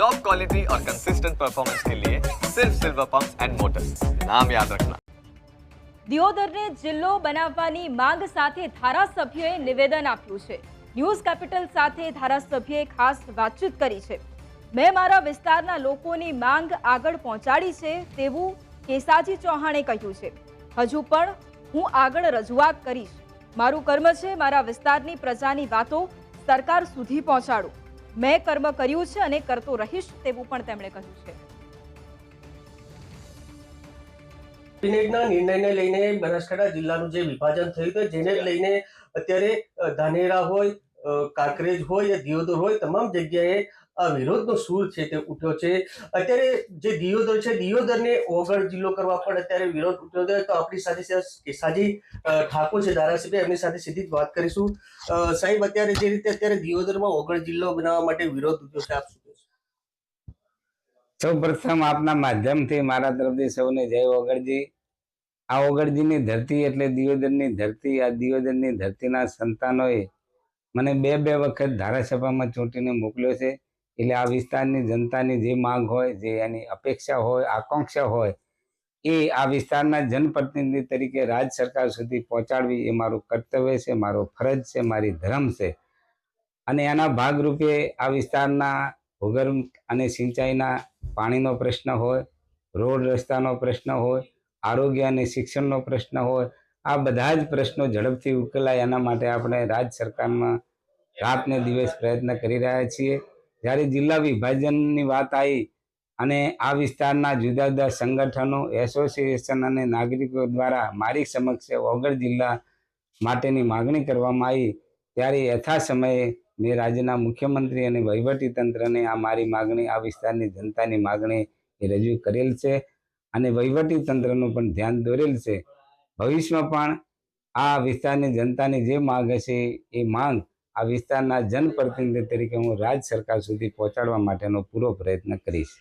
Top quality और consistent performance के लिए सिर्फ सिल्वर पंप एंड मोटर्स नाम याद रखना દિયોદરને જિલ્લો બનાવવાની માંગ સાથે ધારાસભ્યોએ નિવેદન આપ્યું છે ન્યૂઝ કેપિટલ સાથે ધારાસભ્યએ ખાસ વાતચીત કરી છે મેં મારા વિસ્તારના લોકોની માંગ આગળ પહોંચાડી છે તેવું કેસાજી ચૌહાણે કહ્યું છે હજુ પણ હું આગળ રજૂઆત કરીશ મારું કર્મ છે મારા વિસ્તારની પ્રજાની વાતો સરકાર સુધી પહોંચાડું મેં કર્મ કર્યું છે અને કરતો રહીશ તેવું પણ તેમણે કહ્યું છે. કેબિનેટના નિર્ણયને લઈને બનાસકાંઠા જિલ્લાનું જે વિભાજન થયું હતું, જેને લઈને અત્યારે ધાનેરા હોય કાંકરેજ હોય યા દિયોદર હોય, તમામ જગ્યાએ વિરોધનો સૂર છે તે ઉઠ્યો છે. અત્યારે જે દિયોદર છે, દિયોદરને ઓગળ જિલ્લો કરવા પણ અત્યારે વિરોધ ઉઠ્યો છે. તો આપણી સાથે કેસાજી ઠાકોર છે, ધારાસભ્ય. એમની સાથે સીધી જ વાત કરીશું. સાહેબ, અત્યારે જે રીતે અત્યારે દિયોદરમાં ઓગળ જિલ્લો બનાવવા માટે વિરોધ ઉઠ્યો છે, આપ સૌ પ્રથમ આપના માધ્યમથી મારા તરફથી સૌને જય ઓગળજી. આ ઓગળજીની ધરતી એટલે દિયોદરની ધરતી. આ દિયોદરની ધરતીના સંતાનોએ મને બે બે વખત ધારાસભામાં ચૂંટીને મોકલ્યો છે. એટલે આ વિસ્તારની જનતાની જે માંગ હોય, જે એની અપેક્ષા હોય, આકાંક્ષા હોય, એ આ વિસ્તારના જનપ્રતિનિધિ તરીકે રાજ્ય સરકાર સુધી પહોંચાડવી એ મારું કર્તવ્ય છે, મારો ફરજ છે, મારી ધર્મ છે. અને એના ભાગરૂપે આ વિસ્તારના ભૂગર્ભ અને સિંચાઈના પાણીનો પ્રશ્ન હોય, રોડ રસ્તાનો પ્રશ્ન હોય, આરોગ્ય અને શિક્ષણનો પ્રશ્ન હોય, આ બધા જ પ્રશ્નો ઝડપથી ઉકેલાય એના માટે આપણે રાજ્ય સરકારમાં રાતને દિવસ પ્રયત્ન કરી રહ્યા છીએ. જ્યારે જિલ્લા વિભાજનની વાત આવી અને આ વિસ્તારના જુદા જુદા સંગઠનો, એસોસિએશન અને નાગરિકો દ્વારા મારી સમક્ષ ઓગળ જિલ્લા માટેની માગણી કરવામાં આવી, ત્યારે યથા સમયે મેં રાજ્યના મુખ્યમંત્રી અને વહીવટી તંત્રને આ મારી માગણી, આ વિસ્તારની જનતાની માગણી એ રજૂ કરેલ છે અને વહીવટી તંત્રનું પણ ધ્યાન દોરેલ છે. ભવિષ્યમાં પણ આ વિસ્તારની જનતાની જે માંગ હશે એ માંગ આ વિસ્તારના જનપ્રતિનિધિ તરીકે હું રાજ્ય સરકાર સુધી પહોંચાડવા માટેનો પૂરો પ્રયત્ન કરીશ.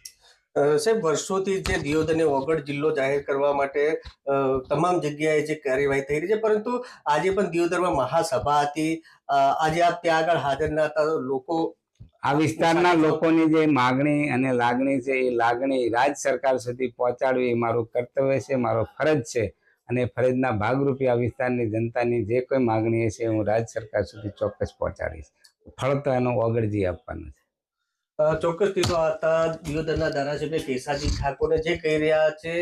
સાહેબ વર્ષોથી જે દિયોદરને વગડ જિલ્લો જાહેર કરવા માટે તમામ જગ્યાએ જે કાર્યવાહી થઈ રહી છે પરંતુ આજે પણ દિયોદરમાં મહાસભા હતી. આજે આપ ત્યાં આગળ હાજર ના હતા તો લોકો આ વિસ્તારના લોકોની જે માગણી અને લાગણી છે એ લાગણી રાજ્ય સરકાર સુધી પહોંચાડવી એ મારું કર્તવ્ય છે મારો ફરજ છે. અને ફરજના ભાગરૂપે આ વિસ્તારની જનતાની જે કોઈ માગણી હશે હું રાજ્ય સરકાર સુધી ચોક્કસ પહોંચાડીશ. ફળ તો એનો ઓગળજી આપવાનો છે. ચોક્કસથી તો આતા દિયોદરના ધારાસભ્ય કેસાજી ઠાકોરે જે કહી રહ્યા છે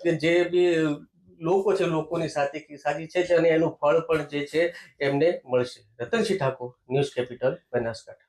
કે જે બી લોકો છે, લોકોની સાથે કેસાજી છે અને એનું ફળ પણ જે છે એમને મળશે. Ratansinh Thakor, news capital, Banaskantha.